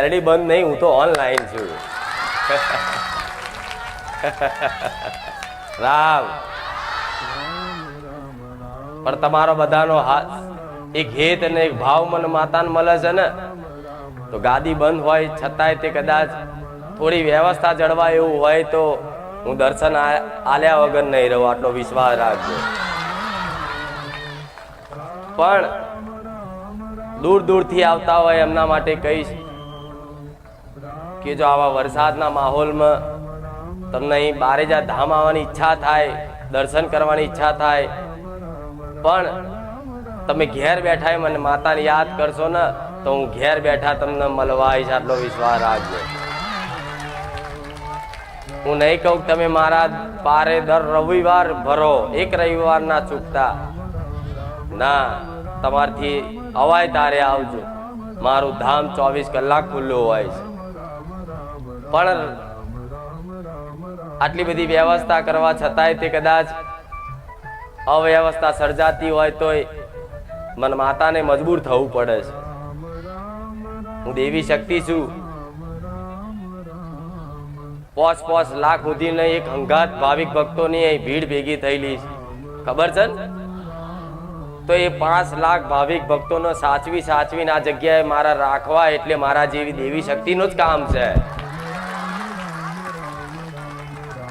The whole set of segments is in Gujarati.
રેડી બંધ નહીં, હું તો ઓનલાઈન છું. રામ. પણ તમારો બધાનો હાથ, એક હેત અને એક ભાવ મને માતાને મળે છે ને, તો ગાદી બંધ હોય, છતાંય તે કદાચ થોડી વ્યવસ્થા જળવાય એવું હોય તો હું દર્શન આલ્યા વગર નહીં રહું, આટલો વિશ્વાસ રાખજો. પણ દૂર દૂરથી આવતા હોય એમના માટે કહીશ કે જો આવા વરસાદના માહોલમાં તમને અહીં બારેજા ધામ આવવાની ઈચ્છા થાય, દર્શન કરવાની ઈચ્છા થાય, પણ તમે ઘેર બેઠા મને માતાને યાદ કરશો ને, તો હું ઘેર બેઠા તમને મળવા આવીશ આટલો વિશ્વાસ રાખજો. હું નહીં કહું તમે મારા પારે દર રવિવાર ભરો, એક રવિવાર ના ચૂકતા. ના, તમારથી અવાય તારે આવજો. મારું ધામ ચોવીસ કલાક ખુલ્લું હોય છે. પણ આટલી બધી વ્યવસ્થા કરવા છતાંય તે કદાચ અવ્યવસ્થા સર્જાતી હોય તોય મન માતાને મજબૂર થવું પડે છે. હું દેવી શક્તિ છું. પોચ પોચ લાખ સુધીને એક હંગાત ભાવિક ભક્તોની અહીં ભીડ ભેગી થયેલી છે. ખબર છે તો એ પાંચ લાખ ભાવિક ભક્તોને સાચવી સાચવીને આ જગ્યાએ મારા રાખવા એટલે મારા જેવી દેવી શક્તિનું જ કામ છે.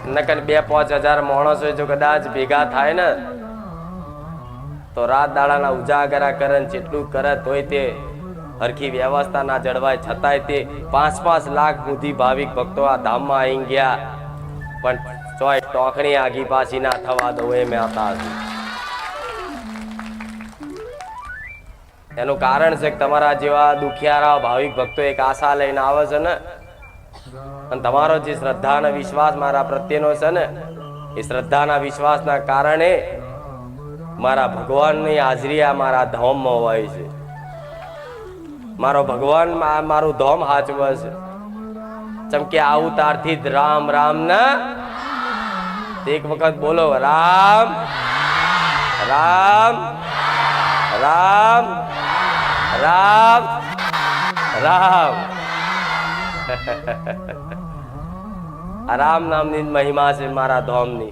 નકર બે પાંચ હજાર માણસો જો કદાચ ભેગા થાય ને, તો રાત દાડાના ઉજાગરા કરે ને જેટલું કરે તોય તે હરખી વ્યવસ્થા ના જળવાય. છતાંય તે પાંચ પાંચ લાખ સુધી ભાવિક ભક્તો આ ધામમાં આવી ગયા. પણ ચોય ટોકણી આગી પાછી ના થવા દો એ મેં હતા એનું કારણ છે કે તમારા જેવા દુખિયારા ભાવિક ભક્તો એક આશા લઈને આવે છે ને અને તમારો જે શ્રદ્ધા અને વિશ્વાસ મારા પ્રત્યેનો છે ને, એ શ્રદ્ધાના વિશ્વાસના કારણે મારા ભગવાનની હાજરી આ મારા ધામમાં હોય છે. મારો ભગવાન મારું ધામ હાચવે છે. ચમ કે આવું જ રામ રામ ના એક વખત બોલો, રામ રામ રામ રામ રામ. રામ નામની મહિમા છે મારા ધોમની,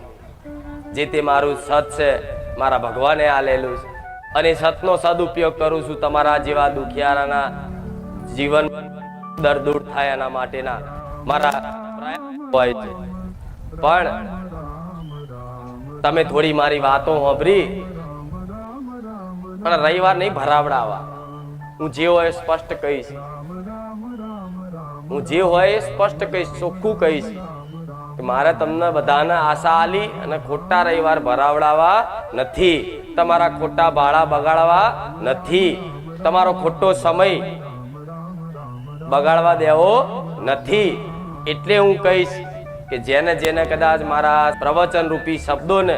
જે તે મારું સત છે, મારા ભગવાને આલેલું છે. અને સતનો સદુપયોગ કરું છું તમારા જેવા દુખિયારાના જીવન દર દૂર થાય એના માટેના. મારા હોય છે. પણ તમે થોડી મારી વાતો સાંભળી. પણ રવિવાર નહીં ભરાવડાવા હું જે હોય સ્પષ્ટ કહીશ હું જે હોય એ સ્પષ્ટ કહીશ, ચોખ્ખું કહીશ કે મારે તમને બધાને આશા આલી અને ખોટા રવિવાર ભરાવડાવવા નથી. તમારા ખોટા ભાડા બગાડવા નથી. તમારો ખોટો સમય બગાડવા દેવો નથી. એટલે હું કહીશ કે જેને જેને કદાચ મારા પ્રવચન રૂપી શબ્દોને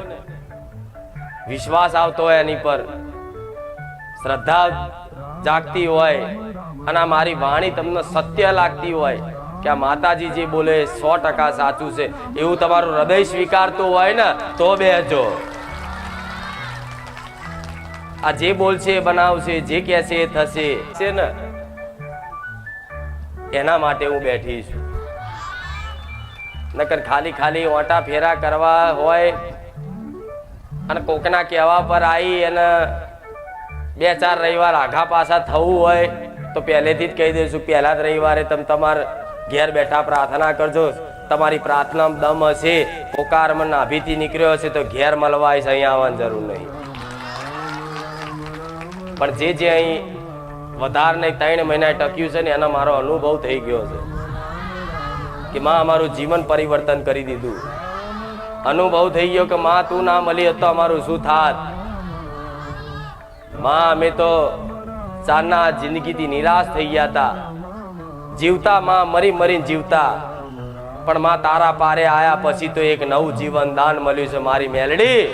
વિશ્વાસ આવતો હોય એની પર શ્રદ્ધા જાગતી હોય અને મારી વાણી તમને સત્ય લાગતી હોય કે આ માતાજી જે બોલે સો ટકા સાચું છે, એવું તમારું હૃદય સ્વીકારતું હોય ને, તો બેહજો આ જે બોલશે બનાવશે, જે કહેશે, એ થશે, છે ને? એના માટે હું બેઠી છું. નકર ખાલી ખાલી ઓટા ફેરા કરવા હોય અને કોકના કહેવા પર આવી અને બે ચાર રવિવાર આઘા પાછા થવું હોય તો પહેલેથી જ કહી દઈશું, પહેલા જ રવિવારે તમે તમાર ઘેર બેઠા પ્રાર્થના કરજો. તમારી પ્રાર્થના દમ હશે પોકાર મન નાભીથી નીકળ્યો હશે તો ઘેર મળવા છે, અહીંયા આવવાની જરૂર નહીં. પણ જે જે અહીં વધારે નહીં ત્રણ મહિના ટક્યું છે ને, એનો મારો અનુભવ થઈ ગયો છે. કે માં અમારું જીવન પરિવર્તન કરી દીધું. અનુભવ થઈ ગયો કે માં તું ના મળી હતો અમારું શું થાત? માં, અમે તો ચારના જિંદગીથી નિરાશ થઈ ગયા હતા. જીવતા માં મરી મરીને જીવતા. પણ માં તારા પારે આયા પછી તો એક નવું જીવન દાન મળ્યું છે મારી મેલડી.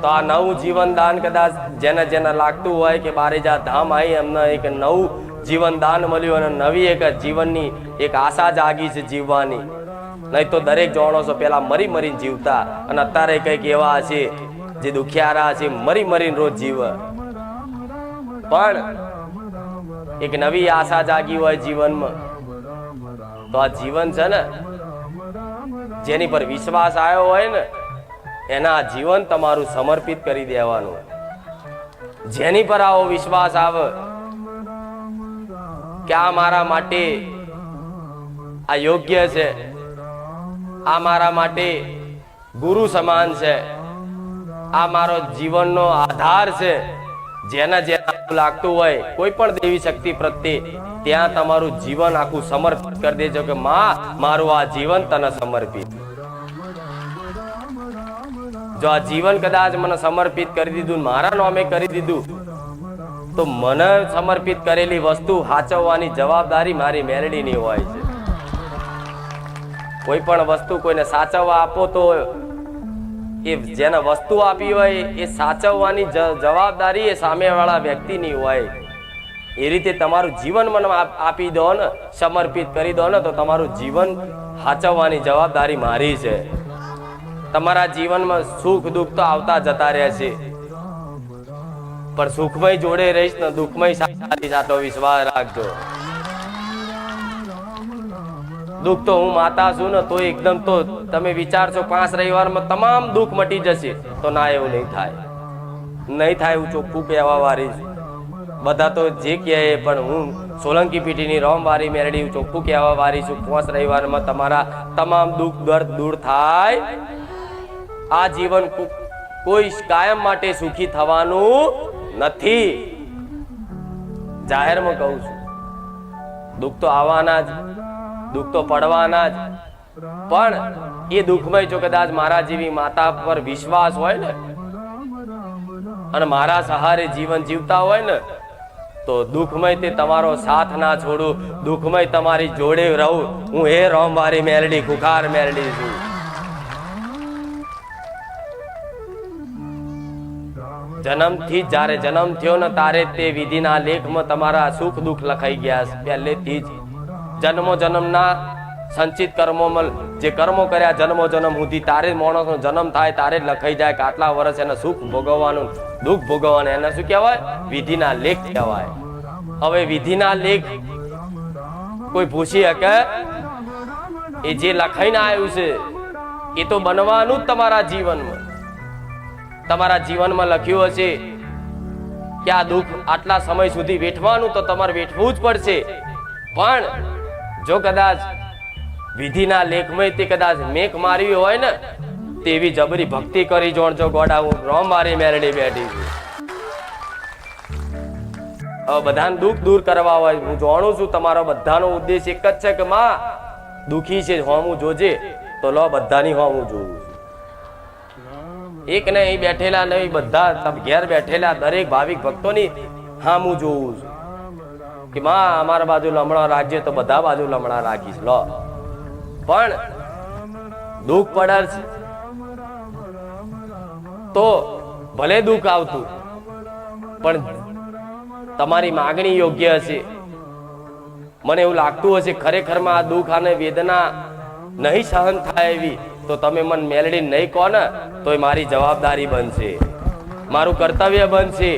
તો આ નવું જીવન દાન કદાચ જેને જેને લાગતું હોય કે બારેજા ધામ આવી એમને એક નવું જીવન દાન મળ્યું અને નવી એક જીવનની એક આશા જાગી છે જીવવાની. નહીં તો દરેક છો પેલા મરી મરીને જીવતા. અને અત્યારે કંઈક એવા છે જે દુખિયારા છે, મરી મરીને રોજ જીવે. પણ એક નવી આશા જાગી હોય જીવનમાં. તો આ જીવન છે ને, જેની પર વિશ્વાસ આવ્યો હોય ને, એના જીવન તમારું સમર્પિત કરી દેવાનું. જેની પર આવો વિશ્વાસ આવે કે આ મારા માટે આ યોગ્ય છે, આ મારા માટે ગુરુ સમાન છે, આ મારો જીવનનો આધાર છે જેના જેના લાગતું હોય, કોઈ પણ દેવી શક્તિ પ્રત્યે ત્યાં તમારું જીવન આખું સમર્પિત કરી દેજો કે માં, મારું આ જીવન તને સમર્પિત. જો આ જીવન કદાચ મને સમર્પિત કરી દીધું, મારા નામે કરી દીધું, તો મને સમર્પિત કરેલી વસ્તુ સાચવવાની જવાબદારી મારી મેરડીની હોય છે. કોઈ પણ વસ્તુ કોઈને સાચવવા આપો તો એ જેને વસ્તુ આપી હોય, એ સાચવવાની જવાબદારી એ સામેવાળા વ્યક્તિની હોય. એ રીતે તમારું જીવન મને આપી દો ને, સમર્પિત કરી દો ને, તો તમારું જીવન સાચવવાની જવાબદારી મારી છે. તમારા જીવનમાં સુખ, દુઃખ તો આવતા જતા રહે છે. પણ સુખમય જોડે રહીશ ને દુઃખમય સાથે સાચો વિશ્વાસ રાખજો. દુઃખ તો હું માતા છું ને તો એકદમ તો તમે વિચારશો પાંચ રવિવારમાં તમામ દુઃખ મટી જશે. તો ના એવું નહીં થાય. નહીં થાય હું ચોખ્ખું કહેવા વાળી બધા તો જે કહે પણ હું સોલંકી પીઠીની રોમવારી મેરડી હું ચોખ્ખું કહેવા વાળી છું. પાંચ રવિવારમાં તમારા તમામ દુઃખ દર્દ દૂર થાય. આ જીવન કોઈ કાયમ માટે સુખી થવાનું નથી. જાહેરમાં કહું છું. દુઃખ તો આવવાના જ. દુઃખ તો પડવાના જ. પણ એ દુઃખમય જો કદાચ મારા જેવી માતા પર વિશ્વાસ હોય ને, અને મારા સહારે જીવન જીવતા હોય ને, તો દુઃખમય તે તમારો સાથ ના છોડું. દુઃખમય તમારી જોડે રહું. હું હે રોમવારી મેલડી, ખુખાર મેલડી છું. જન્મથી જ, જ્યારે જન્મ થયો ને, તારે તે વિધિના લેખમાં તમારા સુખ દુઃખ લખાઈ ગયા પહેલેથી જ. જન્મો જન્મના સંચિત કર્મોમાં જે કર્મો કર્યા જન્મો જન્મ સુધી તારે માણસનો જન્મ થાય, તારે જ લખાઈ જાય કે આટલા વર્ષ એને સુખ ભોગવવાનું, દુઃખ ભોગવવાનું, એને શું કહેવાય? વિધિના લેખ કહેવાય. હવે વિધિના લેખ કોઈ પૂછી શકે એ જે લખાઈને આવ્યું છે, એ તો બનવાનું જ તમારા જીવનમાં. તમારા જીવનમાં લખ્યું હશે કે આ દુઃખ આટલા સમય સુધી વેઠવાનું તો તમારે વેઠવું જ પડશે. પણ જો કદાચ વિધિના લેખમય તે કદાચ મેક મારવી હોય ને, તેવી જબરી ભક્તિ કરી જોણજો ગોડા હું રોમ મારી મેરડી બેઠી છું. બધાને દુઃખ દૂર કરવા હોય, હું જાણું છું તમારો બધાનો ઉદ્દેશ એક જ છે કે માં, દુખી છે, હોમું જોજે, તો લો બધાની હોમું જોવું એક ને અહીં બેઠેલા નહીં, બધા ઘેર બેઠેલા દરેક ભાવિક ભક્તોની હામું જોવું છું. કે માં, અમારા બાજુ લમણા રાખજે તો બધા બાજુ લમણા રાખીશ લો. પણ દુઃખ પડે છે. તો ભલે દુઃખ આવતું, પણ તમારી માગણી યોગ્ય હશે. મને એવું લાગતું હશે, ખરેખરમાં આ દુઃખ અને વેદના નહીં સહન થાય એવી, તો તમે મન મેલડી નહીં કહો ને એ મારી જવાબદારી બનશે. મારું કર્તવ્ય બનશે.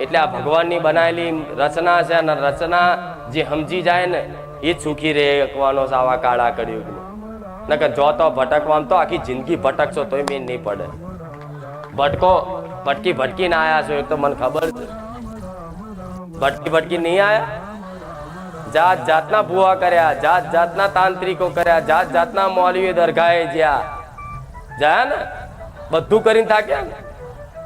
એટલે આ ભગવાનની બનાવેલી રચના છે અને રચના જે સમજી જાય ને, એ જ સુખી એકવાનો છે આવા કાળા કળિયુગમાં. નકર જો તો ભટકવામાં તો આખી જિંદગી ભટકશો તોય મેં નહીં પડે. ભટકો, ભટકી ભટકીને આવ્યા છો, એ તો મને ખબર છે. ભટકી ભટકી નહીં આવ્યા જાત જાતના ભૂવા કર્યા, જાત જાતના તાંત્રિકો કર્યા, જાત જાતના મૌલવીઓ દરગાહે જ્યાં. જાય ને? બધું કરીને થાક્યા ને?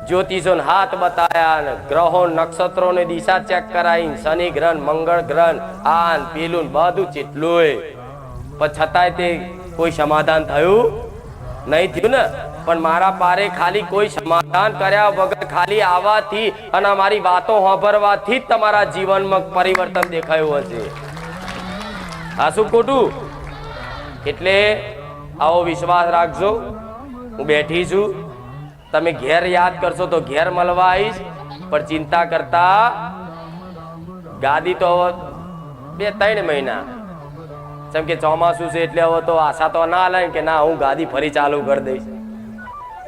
જ્યોતિષો હાથ બતાયા ને ગ્રહો નક્ષત્રો ને દિશા ચેક કરાવી શનિ ગ્રહ મંગળ ગ્રહ આન પેલું બધું ચેટલું પણ છતાંય તે કોઈ સમાધાન થયું નહીં થયું ને? પણ મારા પારે ખાલી કોઈ સમાધાન કર્યા વગર ખાલી આવવાથી અને મારી વાતો સાંભળવાથી જ તમારા જીવનમાં પરિવર્તન દેખાયું હશે. આ શું ખોટું? એટલે આવો વિશ્વાસ રાખજો. હું બેઠી છું. તમે ઘેર યાદ કરશો તો ઘેર મળવા આવીશ પણ ચિંતા કરતા ગાદી તો બે ત્રણ મહિના. જેમ કે ચોમાસું છે એટલે હવે તો આશા તો ના લે કે ના, હું ગાદી ફરી ચાલુ કરી દઈશ.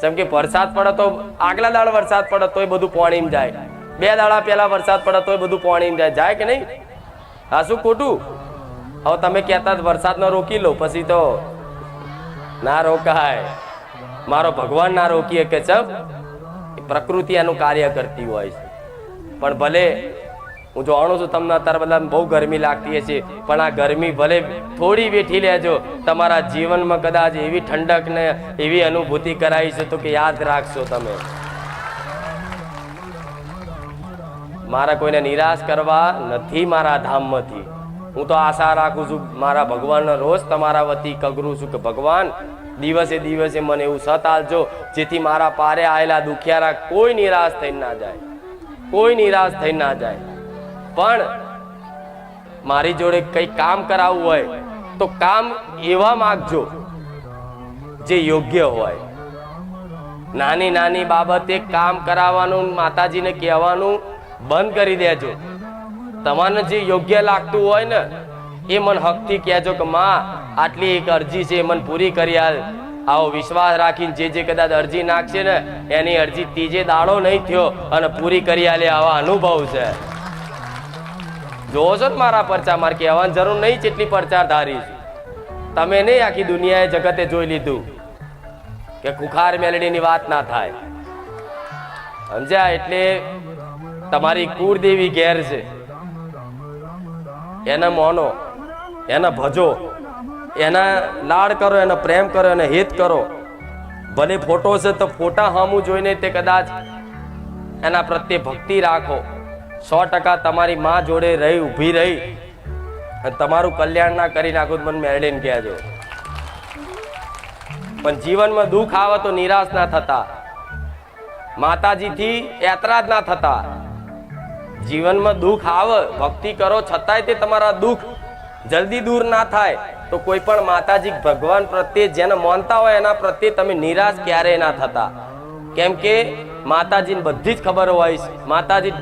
જેમ કે વરસાદ પડે તો આગલા દાડ વરસાદ પડે તોય બધું પાણીમાં જાય. બે દાડા પહેલા વરસાદ પડે તોય બધું પાણી જાય. જાય કે નહીં? હા, શું ખોટું? હવે તમે કહેતા વરસાદનો રોકી લો, પછી તો ના રોકાય. મારો ભગવાન ના રોકીએ કે ચમ? પ્રકૃતિ એનું કાર્ય કરતી હોય છે. પણ ભલે, હું જાણું છું, તમને અત્યારે બધા બહુ ગરમી લાગતી હશે, પણ આ ગરમી ભલે થોડી વેઠી લેજો, તમારા જીવનમાં કદાચ એવી ઠંડક ને એવી અનુભૂતિ કરાવી છે તો કે યાદ રાખશો તમે. મારા કોઈને નિરાશ કરવા નથી મારા ધામમાંથી. હું તો આશા રાખું છું, મારા ભગવાનનો રોજ તમારા વતી કગરું છું કે ભગવાન દિવસે દિવસે મને એવું સત આલજો જેથી મારા પારે આવેલા દુખિયારા કોઈ નિરાશ થઈ ના જાય. કોઈ નિરાશ થઈ ના જાય. પણ મારી જોડે કઈ કામ કરાવવું હોય, તો કામ એવા માગજો જે યોગ્ય હોય. નાની નાની બાબતે કામ કરાવવાનું, માતાજીને કહેવાનું બંધ કરી દેજો. તમારે જે યોગ્ય લાગતું હોય ને એ મન હકથી કહેજો કે માં, આટલી એક અરજી છે એ મને પૂરી કરી આલ. આવો વિશ્વાસ રાખીને જે જે કદાચ અરજી નાખશે ને, એની અરજી ત્રીજે દાડો નહીં થયો અને પૂરી કરી આલે આવા અનુભવ છે. જોવો છો ને મારા પરચા, માર કહેવાની જરૂર નહીં જેટલી પરચાર ધારી તમે નહીં આખી દુનિયાએ જગતે જોઈ લીધું કે ખુખાર મેલડીની વાત ના થાય. સમજ્યા? એટલે તમારી કુળદેવી ઘેર છે. એને મોનો. એને ભજો, એના લાડ કરો, એને પ્રેમ કરો, એને હિત કરો. ભલે ફોટો છે તો ફોટા સામું જોઈને તે કદાચ એના પ્રત્યે ભક્તિ રાખો. સો ટકા તમારી માં જોડે રહી, ઊભી રહી અને તમારું કલ્યાણ ના કરી નાખો મને મેળવીને કહેજો. પણ જીવનમાં દુઃખ આવે તો નિરાશ ના થતા. માતાજીથી એતરાજ ના થતા. જીવનમાં દુઃખ આવે, ભક્તિ કરો, છતાંય તે તમારા દુઃખ જલ્દી દૂર ના થાય, તો કોઈ પણ માતાજી ભગવાન પ્રત્યે જેને માનતા હોય એના પ્રત્યે તમે નિરાશ ક્યારેય ના થતા. કેમ કે માતાજીને બધી જ ખબર હોય છે. માતાજી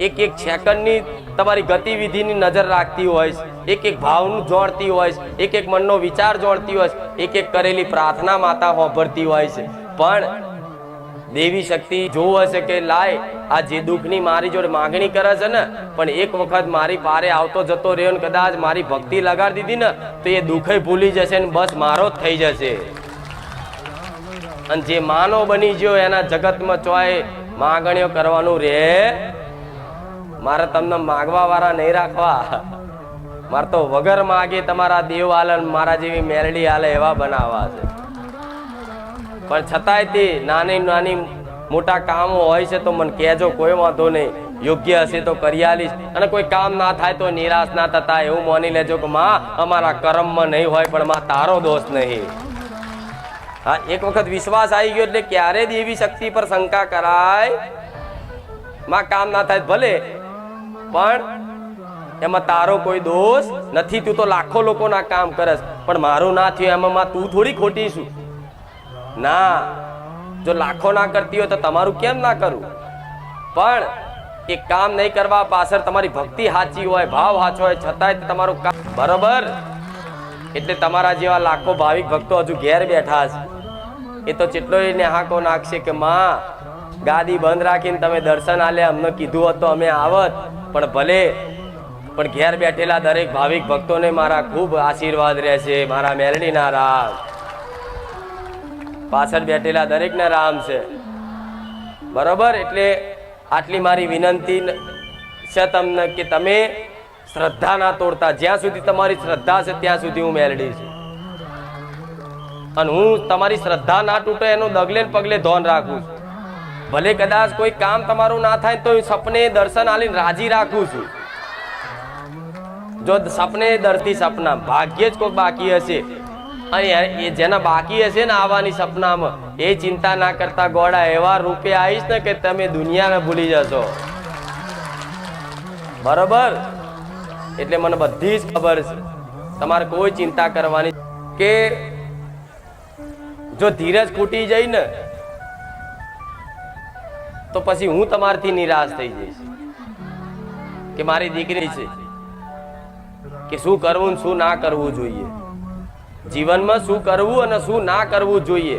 એક એક સેકન્ડની તમારી ગતિવિધિની નજર રાખતી હોય છે. એક એક ભાવનું જોડતી હોય છે. એક એક મનનો વિચાર જોડતી હોય છે. એક એક કરેલી પ્રાર્થના માતા હોભરતી હોય છે. પણ દેવી શક્તિ જોવું હશે કે લાય, આ જે દુઃખની મારી જોડે માંગણી કરે છે ને, પણ એક વખત મારી પારે આવતો જતો રહ્યો ને કદાચ મારી ભક્તિ લગાડી દીધી ને, તો એ દુઃખે ભૂલી જશે ને બસ મારો જ થઈ જશે. અને જે માનો બની ગયો એના જગતમાં ચોય માંગણીઓ કરવાનું રે. મારે તમને માગવા વાળા નહીં રાખવા. મારે તો વગર માગે તમારા દેવ આલન, મારા જેવી મેલડી આલે એવા બનાવવા છે. પણ છતાંય તે નાની નાની મોટા કામો હોય છે તો મને કહેજો, કોઈ વાંધો નહીં. યોગ્ય હશે તો કરી આલીશ. અને કોઈ કામ ના થાય તો નિરાશ ના થતા એવું માની લેજો કે માં, અમારા કર્મમાં નહીં હોય પણ માં તારો દોષ નહીં. હા, એક વખત વિશ્વાસ આવી ગયો એટલે ક્યારે દેવી શક્તિ પર શંકા કરાય? માં, કામ ના થાય ભલે. પણ એમાં તારો કોઈ દોષ નથી. તું તો લાખો લોકોના કામ કરસ. પણ મારું ના થયું એમાં તું થોડી ખોટી છું. ના, જો લાખો ના કરતી હોય તો તમારું કેમ ના કરું? પણ એ કામ નહીં કરવા પાછળ તમારી ભક્તિ સાચી હોય, ભાવ સાચો હોય, છતાંય તમારું કામ બરોબર? એટલે તમારા જેવા લાખો ભાવિક ભક્તો હજુ ઘેર બેઠા છે. એ તો ચેટલોય ને હાકો નાખશે કે, માં, ગાદી બંધ રાખીને તમે દર્શન આલે, અમને કીધું હતું અમે આવત. પણ ભલે, પણ ઘેર બેઠેલા દરેક ભાવિક ભક્તોને મારા ખૂબ આશીર્વાદ રહેશે, મારા મેલડીના રામ પાછળ બેઠેલા દરેકને રામ છે. બરોબર? એટલે આટલી મારી વિનંતી છે તમને કે તમે શ્રદ્ધા ના તોડતા, જ્યાં સુધી તમારી શ્રદ્ધા છે ત્યાં સુધી હું મેલડી છું. અને હું તમારી શ્રદ્ધા ના તૂટે એનું ડગલે પગલે ધોન રાખું છું. ભલે કદાચ કોઈ કામ તમારું ના થાય તો સપને દર્શન આલીને રાજી રાખું છું. જો સપને દરથી સપના, ભાગ્યે જ કોઈ બાકી હશે. અને એ- જેના બાકી હશે ને આવવાની સપનામાં, એ ચિંતા ના કરતા ગોળા, એવા રૂપે આવીશ ને કે તમે દુનિયાને ભૂલી જશો. બરોબર? એટલે મને બધી જ ખબર છે. તમારે કોઈ ચિંતા કરવાની કે જો ધીરજ ખૂટી જાય ને, તો પછી હું તમારથી નિરાશ થઈ જઈશ. કે મારી દીકરી છે, કે શું કરવું શું ના કરવું જોઈએ. જીવનમાં શું કરવું અને શું ના કરવું જોઈએ,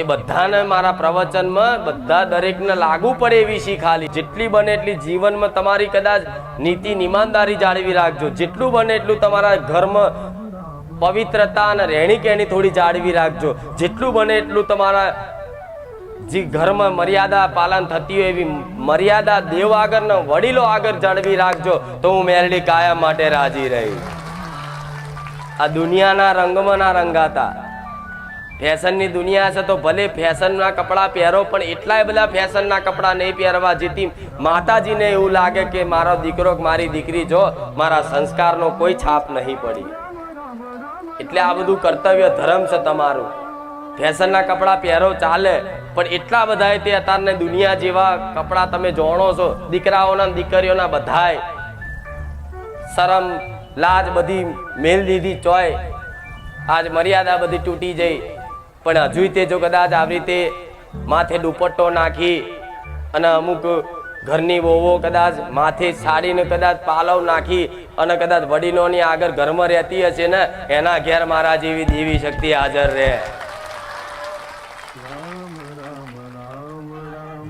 એ બધાને મારા પ્રવચનમાં બધા દરેકને લાગુ પડે એવી શીખ આલી. જેટલી બને એટલી જીવનમાં તમારી કદાચ નીતિ નિમાનદારી જાળવી રાખજો. જેટલું બને એટલું તમારા ઘરમાં પવિત્રતા અને રહેણી કહેણી થોડી જાળવી રાખજો. જેટલું બને એટલું તમારા જે ઘરમાં મર્યાદા પાલન થતી હોય એવી મર્યાદા દેવ આગળ વડીલો આગળ જાળવી રાખજો. તો હું મેરડી કાયમ માટે રાજી રહી આ દુનિયાના રંગમાં ના રંગાતા. ફેશનની દુનિયા છે તો ભલે ફેશનના કપડાં પહેરો, પણ એટલાય બધા ફેશનના કપડાં નહીં પહેરવા જેથી માતાજીને એવું લાગે કે મારો દીકરો મારી દીકરી જો, મારા સંસ્કારનો કોઈ છાપ નહીં પડી. એટલે આ બધું કર્તવ્ય ધર્મ છે તમારું. ફેશનના કપડાં પહેરો, ચાલે. પણ એટલા બધાય તે અત્યારને દુનિયા જેવા કપડાં તમે જોણો છો, દીકરાઓના દીકરીઓના બધાય. શરમ લાજ બધી મેલ દીધી ચોય. આજ મર્યાદા બધી તૂટી જઈ. પણ હજુ તે જો કદાચ આવી રીતે માથે દુપટ્ટો નાખી અને અમુક ઘરની વોવો કદાચ માથે સાડીને કદાચ પાલવ નાખી અને કદાચ વડીલોની આગળ ઘરમાં રહેતી હશે ને, એના ઘેર મારા જેવી દેવી શક્તિ હાજર રહે.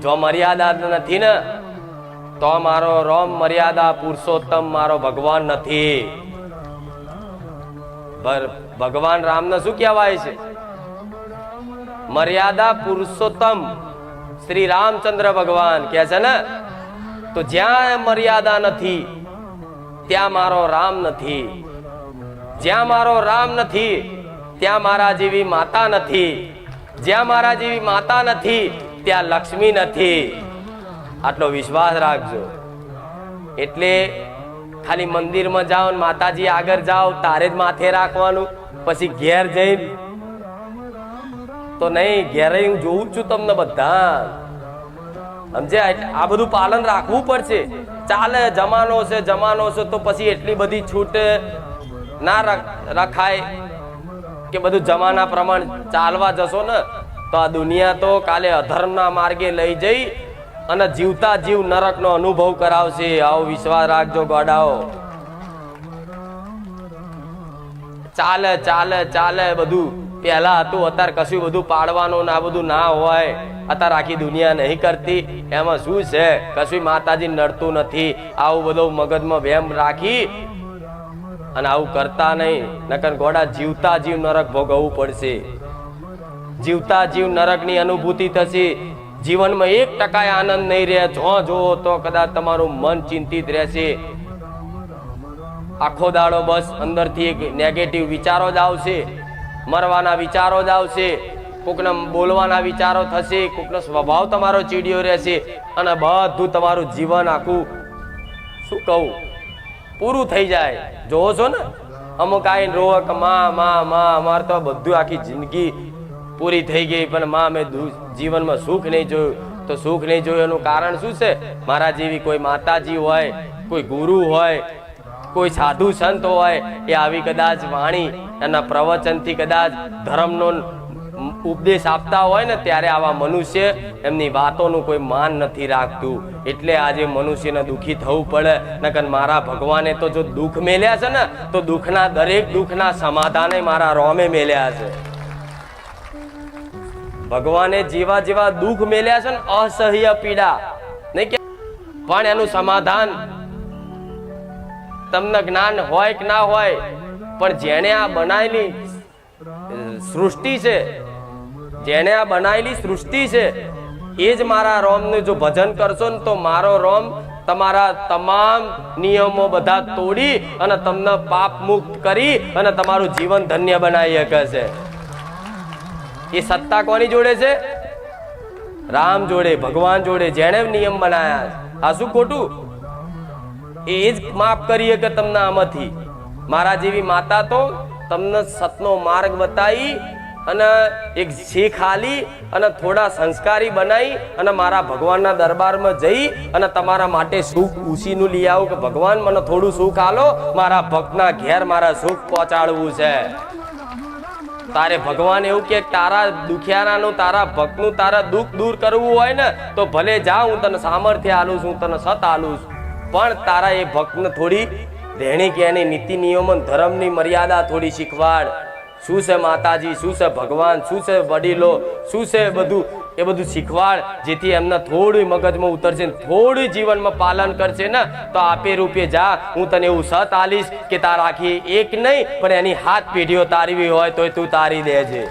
જો મર્યાદા નથી ને તો મારો રોમ મર્યાદા પુરુષોત્તમ, મારો ભગવાન નથી. ભગવાન રામને શું કહેવાય છે? મર્યાદા પુરુષોત્તમ, શ્રી રામચંદ્ર ભગવાન કે છે ને? તો જ્યાં મર્યાદા નથી, ત્યાં મારો રામ નથી. જ્યાં મારો રામ નથી, ત્યાં મારા જેવી માતા નથી. જ્યાં મારા જેવી માતા નથી, ત્યાં લક્ષ્મી નથી. આટલો વિશ્વાસ રાખજો. એટલે ખાલી મંદિરમાં જાઓ માતાજી આગળ જાઓ, તારે જ માથે રાખવાનું, પછી ઘેર જઈ તો નહીં, ઘેરે હું જોઉં છું તમને બધા સમજ્યા? આ બધું પાલન રાખવું પડશે. ચાલે, જમાનો છે જમાનો છે, તો પછી એટલી બધી છૂટ ના રખાય કે બધું જમાના પ્રમાણ ચાલવા જશો ને, તો આ દુનિયા તો કાલે અધર્મના માર્ગે લઈ જઈ અને જીવતા જીવ નરકનો અનુભવ કરાવશે. આવો વિશ્વાસ રાખજો ગોડાઓ. ચાલે ચાલે ચાલે બધું. પહેલા હતું, અત્યારે કશું બધું પાડવાનું ને આ બધું ના હોય. અત્યારે આખી દુનિયા નહીં કરતી. એમાં શું છે? કશું માતાજી નડતું નથી. આવું બધું મગજમાં વેમ રાખી અને આવું કરતા નહીં. નકર ગોડા જીવતા જીવ નરક ભોગવવું પડશે. જીવતા જીવ નરકની અનુભૂતિ થશે. જીવનમાં એક ટકા આનંદ નહીં રહે, જો જુઓ તો કદાચ તમારું મન ચિંતિત રહેશે. આખો દાડો બસ અંદરથી એક નેગેટિવ વિચારો જ આવશે. મરવાના વિચારો જ આવશે. કોકને બોલવાના વિચારો થશે, કોકનો સ્વભાવ તમારો ચીડિયો રહેશે અને બધું તમારું જીવન આખું, શું કહું, પૂરું થઈ જાય. જોવો છો ને? અમુક આઈને રોકમાં માં માં, અમાર તો બધું આખી જિંદગી પૂરી થઈ ગઈ, પણ માં મેં જીવનમાં સુખ નહીં જોયું. તો સુખ નહીં જોયું એનું કારણ શું છે? મારા જેવી કોઈ માતાજી હોય, કોઈ ગુરુ હોય, કોઈ સાધુ સંત હોય, એ આવી કદાચ વાણી એના પ્રવચનથી કદાચ ધર્મનો ઉપદેશ આપતા હોય ને ત્યારે આવા મનુષ્ય એમની વાતોનું કોઈ માન નથી રાખતું. એટલે આજે મનુષ્યને દુઃખી થવું પડે. નકર મારા ભગવાને તો જો દુઃખ મેલ્યા છે ને, તો દુઃખના દરેક દુઃખના સમાધાને મારા રોમે મેલ્યા છે. ભગવાને જેવા જેવા દુઃખ મેલ્યા છે ને, અસહ્ય પીડા. નહીં કે પણ એનું સમાધાન તમને જ્ઞાન હોય કે ના હોય, પણ જેણે આ બનાવેલી સૃષ્ટિ છે, જેણે આ બનાવેલી સૃષ્ટિ છે, એ જ મારા રોમનું જો ભજન કરશો ને, તો મારો રોમ તમારા તમામ નિયમો બધા તોડી અને તમને પાપ મુક્ત કરી અને તમારું જીવન ધન્ય બનાવી શકે છે. એ સત્તા કોની જોડે છે? રામ જોડે, ભગવાન જોડે, જેણે નિયમ બનાયા આ શું ખોટું? એ જ માફ કરીએ કે તમને આમાંથી. મારા જેવી માતા તો તમને સતનો માર્ગ બતાવી અને એક શીખ આલી અને થોડા સંસ્કારી બનાવી અને મારા ભગવાનના દરબારમાં જઈ અને તમારા માટે સુખ ઉસીનું લઈ આવું કે ભગવાન મને થોડું સુખ આલો, મારા ભક્તના ઘેર મારા સુખ પહોંચાડવું છે. તારે ભગવાન એવું કે, તારા દુખિયારાનું, તારા ભક્તનું તારા દુઃખ દૂર કરવું હોય ને, તો ભલે જા, હું તને સામર્થ્ય આલું છું તને સત આલું છું. પણ તારા એ ભક્તને થોડી રહેણી એની નીતિ નિયમન ધર્મની મર્યાદા થોડી શીખવાડ. શું છે માતાજી? શું છે ભગવાન? શું છે વડીલો? શું છે બધું? એ બધું શીખવાડ, જેથી એમને થોડું મગજમાં ઉતરશે ને જીવનમાં પાલન કરશે ને, તો આપે રૂપે જા, હું તને એવું સત આલીશ કે તાર આખી એક નહીં, પણ એની હાથ પેઢીઓ તારવી હોય તોય તું તારી દેજે.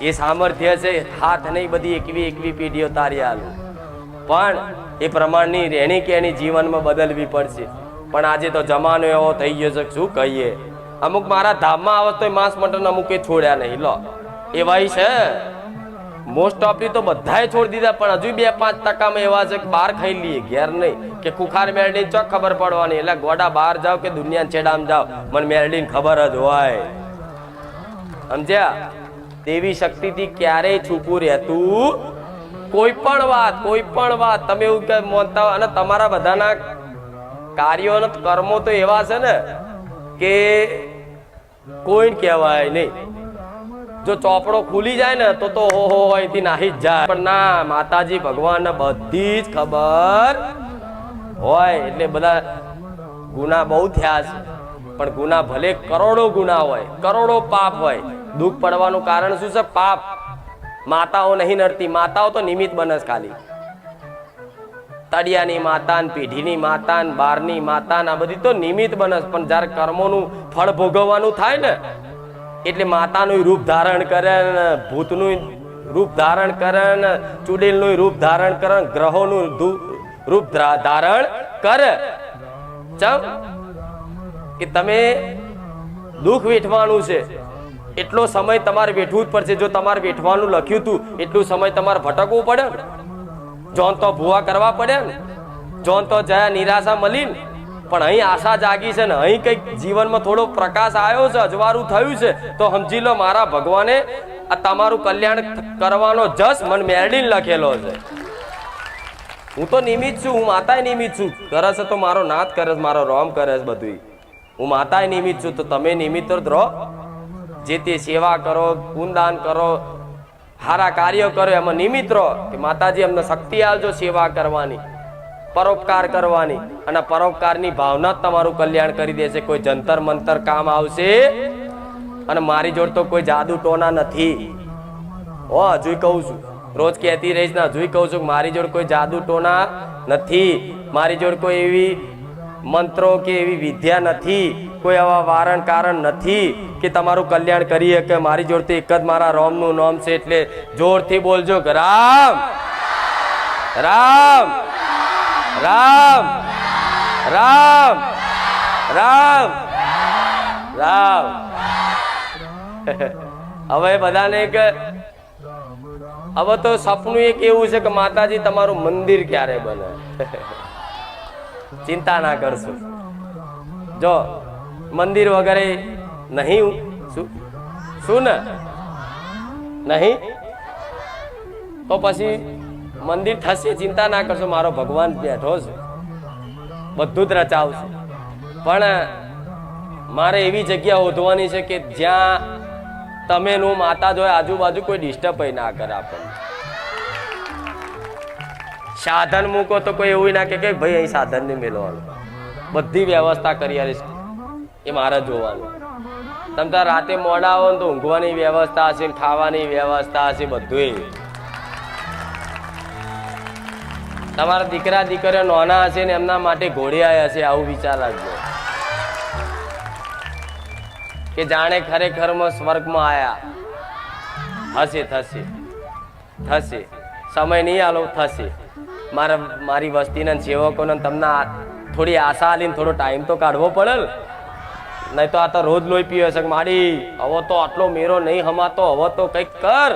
એ સામર્થ્ય છે, હાથ નહીં, બધી એકવી એકવી પેઢીઓ તારી આલું. પણ એ પ્રમાણની રહેણી કેણી જીવનમાં બદલવી પડશે. પણ આજે તો જમાનો એવો થઈ ગયો છે શું કહીએ? અમુક મારા ધામમાં આવે તો માંસ મટન અમુકે છોડ્યા નહીં. લો એવાય છે. મોસ્ટ ઓફલી તો બધાએ છોડી દીધા, પણ હજુ બે પાંચ ટકામાં એવા છે કે બહાર ખાઈ લઈએ, ઘેર નહીં. કે કુખાર મેળડીને ચોક ખબર પડવાની. એટલે ગોડા બહાર જાવ કે દુનિયા છેડામાં જાવ મને મેળડીને ખબર જ હોય. સમજ્યા? તેવી શક્તિથી ક્યારેય છૂપું રહેતું કોઈ પણ વાત, કોઈ પણ વાત. તમે એવું કે માનતા અને તમારા બધાના કાર્યો અને કર્મો તો એવા છે ને કે કોઈ કહેવાય નહીં. જો ચોપડો ખુલી જાય ને, તો તો હો અહીંથી નાહી જ જાય. પણ ના, માતાજી ભગવાન બધી જ ખબર હોય. એટલે બધા ગુના બહુ થયા છે. પણ ગુના ભલે કરોડો ગુના હોય, કરોડો પાપ હોય, દુઃખ પડવાનું કારણ શું છે? પાપ. માતાઓ નહીં નડતી. માતાઓ તો નિમિત્ત બનસ ખાલી. તળિયાની માતાન, પેઢીની માતાન, બારની માતાન, આ બધી તો નિમિત્ત બનસ પણ જ્યારે કર્મોનું ફળ ભોગવવાનું થાય ને એટલે માતાનું રૂપ ધારણ કરે ને ભૂતનું રૂપ ધારણ કરે ને ચુડેલનું રૂપ ધારણ કરે ગ્રહોનું રૂપ ધારણ કરે. ચમ? કે તમે દુઃખ વેઠવાનું છે. એટલો સમય તમારે વેઠવું જ પડશે. જો તમારે વેઠવાનું લખ્યું હતું એટલું સમય તમારે ભટકવું પડે જોન તો ભૂવા કરવા પડે ને. જોન તો જયા નિરાશા મળી ને પણ અહીં આશા જાગી છે ને અહીં કંઈક જીવનમાં થોડો પ્રકાશ આવ્યો છે, અજવાળું થયું છે, તો સમજી લો મારા ભગવાને આ તમારું કલ્યાણ કરવાનો જસ મન મેરડીને લખેલો છે. હું તો નિમિત્ત છું, હું માતાએ નિમિત્ત છું. કરે છે તો મારો નાથ કરે છે, મારો રોમ કરે છે બધું હું માતાએ નિમિત્ત છું, તો તમે નિમિત્ત રહો. જે તે સેવા કરો પુનદાન કરો સારા કાર્યો કરો, એમાં નિમિત્ત રહો. કે માતાજી અમને શક્તિ આવજો સેવા કરવાની. પરોપકાર કરવાની અને પરોપકારની ભાવના તમારું કલ્યાણ કરી દેશે કોઈ જંતર મંતર કામ આવશે અને મારી જોડ તો કોઈ જાદુ ટોના નથી. હો હજુ કહું છું. રોજ કહેતી રહીશ ને હજુ કહું છું મારી જોડ કોઈ જાદુ ટોના નથી. મારી જોડ કોઈ એવી મંત્રો કે એવી વિદ્યા નથી. કોઈ આવા વારણ કારણ નથી કે તમારું કલ્યાણ કરી શકે. મારી જોડથી એક જ મારા રોમનું નામ છે એટલે જોરથી બોલજો કે રામ. રામ. રામ રામ રામ રામ. હવે બધાને એક, હવે તો સપનું એક એવું છે કે માતાજી તમારું મંદિર ક્યારે બને? ચિંતા ના કરશો. જો, મંદિર વગેરે નહીં શું શું ને? નહીં? તો પછી મંદિર થશે, ચિંતા ના કરશો, મારો ભગવાન બેઠો છે. બધું જ રચાવશે. પણ મારે એવી જગ્યા શોધવાની છે કે જ્યાં તમે નું માતા જોય આજુબાજુ કોઈ ડિસ્ટર્બ ના કરે આપણને. સાધન મૂકો તો કોઈ એવું ના કે ભાઈ, અહીં સાધન નહીં મેળવાનું બધી વ્યવસ્થા કરી આલીશ. એ મારે જોવાનું. તમે રાતે મોડા આવો તો ઊંઘવાની વ્યવસ્થા હશે ખાવાની વ્યવસ્થા હશે બધું તમારા દીકરા, દીકરીઓ નાના હશે ને એમના માટે ઘોડિયા હશે આવું વિચાર રાખજો. કે જાણે ખરેખરમાં સ્વર્ગમાં આયા. હશે થશે. થશે. સમય નહીં આલો, થશે. મારા, મારી વસ્તીના સેવકોને તમને થોડી આશા આલીને થોડો ટાઈમ તો કાઢવો પડે નહીં તો આ તો રોજ લોહી પીવે છે મારી હવે તો આટલો મેરો નહીં હમાતો, હવે તો કંઈક કર.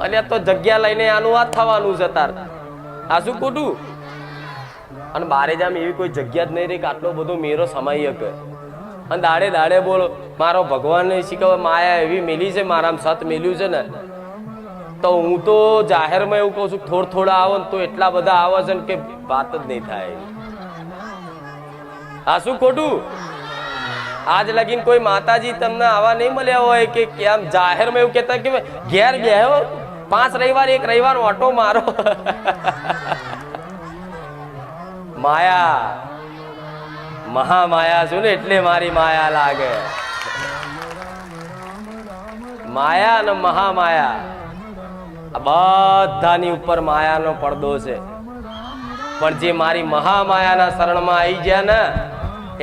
અને તો જગ્યા લઈને આનું આ થવાનું છે તાર. આ શું ખોટું? અને બારે જામ એવી કોઈ જગ્યા જ નહીં રહી કે આટલો બધો મેરો સમાઈ શકે. અને દાડે દાડે બોલો, મારો ભગવાનને શીખવા માયા એવી મેલી છે, મારામાં સત મેલ્યું છે ને. તો હું તો જાહેરમાં એવું કહું છું થોડ થોડા આવો ને તો એટલા બધા આવે છે ને કે વાત જ નહીં થાય. આ શું ખોટું? આજ લગીન કોઈ માતાજી તમને આવા નહીં મળ્યા હોય કે કે આમ જાહેરમાં એવું કહેતા કે ઘેર બેહો પાંચ રવિવાર, એક રવિવાર ઓટો મારો. માયા. મહામાયા છું ને એટલે મારી માયા લાગે. માયા અને મહામાયા. બધાની ઉપર માયાનો પડદો છે. પણ જે મારી મહામાયાના શરણમાં આવી ગયા ને,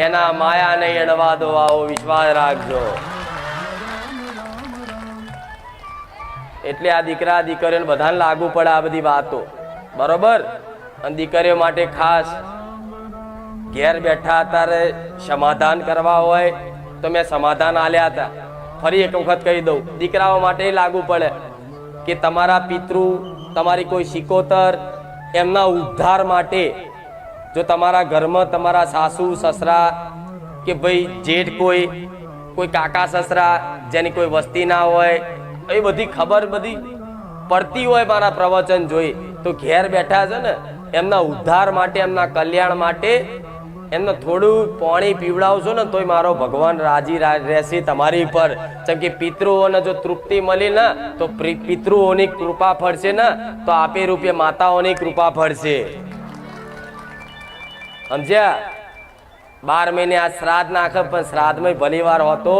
એના માયાને એડવા દો, આવો વિશ્વાસ રાખજો. એટલે આ દીકરા દીકરીઓને બધાને લાગુ પડે આ બધી વાતો. બરોબર? અને દીકરીઓ માટે ખાસ ઘેર બેઠા અત્યારે સમાધાન કરવા હોય તો મેં સમાધાન આલ્યા હતા. ફરી એક વખત કહી દઉં, દીકરાઓ માટે લાગુ પડે કે તમારા પિતૃ, તમારી કોઈ શિકોતર એમના ઉદ્ધાર માટે જો તમારા ઘરમાં તમારા સાસુ, સસરા કે ભાઈ જેઠ કોઈ કોઈ કાકા, સસરા જેની કોઈ વસ્તી ના હોય એ બધી ખબર બધી પડતી હોય મારા પ્રવચન જોઈ. તો ઘેર બેઠા છે ને, એમના ઉદ્ધાર માટે, એમના કલ્યાણ માટે એમને થોડું પાણી પીવડાવશો ને, તોય મારો ભગવાન રાજી રહેશે તમારી પર. જેમ કે પિતૃઓને જો તૃપ્તિ મળી ને, તો પિતૃઓની કૃપા ફળશે ને, તો આપે રૂપે માતાઓની કૃપા ફળશે. સમજ્યા? બાર મહિને આ શ્રાદ્ધ નાખે, પણ શ્રાદ્ધમાં ભલી વાર હોતો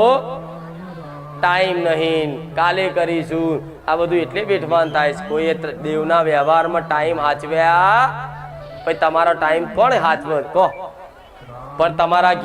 ટાઈમ નહીં કાલે કરીશું. આ બધું એટલે બેઠવાન થાય છે. કોઈએ દેવના વ્યવહારમાં ટાઈમ હાચવ્યા, પછી તમારો ટાઈમ કોણ હાચવે કહો. પણ તમારા